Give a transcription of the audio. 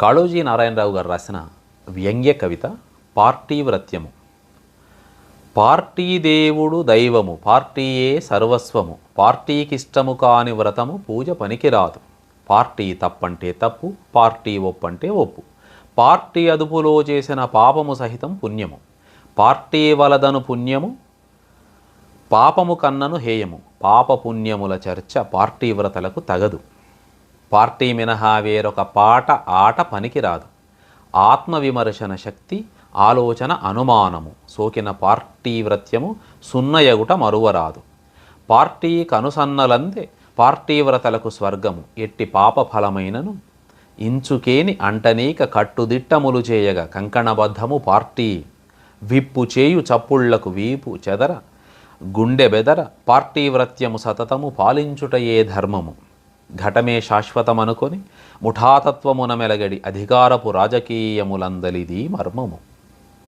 కాళోజీ నారాయణరావు గారు రాసిన వ్యంగ్య కవిత party వ్రత్యము. Party దేవుడు దైవము పార్టీయే సర్వస్వము పార్టీకిష్టము కాని వ్రతము పూజ పనికిరాదు. పార్టీ తప్పంటే తప్పు పార్టీ ఒప్పంటే ఒప్పు. పార్టీ అదుపులో చేసిన పాపము సహితం పుణ్యము. పార్టీ వలదను పుణ్యము పాపము కన్నను హేయము. పాప పుణ్యముల చర్చ పార్టీ వ్రతలకు తగదు. పార్టీ మినహా వేరొక పాట ఆట పనికిరాదు. ఆత్మవిమర్శన శక్తి ఆలోచన అనుమానము. సోకిన పార్టీ వ్రత్యము సున్నయగుట మరువరాదు. పార్టీ కనుసన్నలందే పార్టీ వ్రతలకు స్వర్గము. ఎట్టి పాప ఫలమైనను ఇంచుకేని అంటనీక కట్టుదిట్టములు చేయగా కంకణబద్ధము పార్టీ. విప్పు చేయు చప్పుళ్ళకు వీపు చెదర గుండె బెదర పార్టీ వ్రత్యము సతతము పాలించుటయే ధర్మము. ఘటమే శాశ్వతమనుకొని ముఠాతత్వమున మెలగడి అధికారపు రాజకీయములందలిది మర్మము.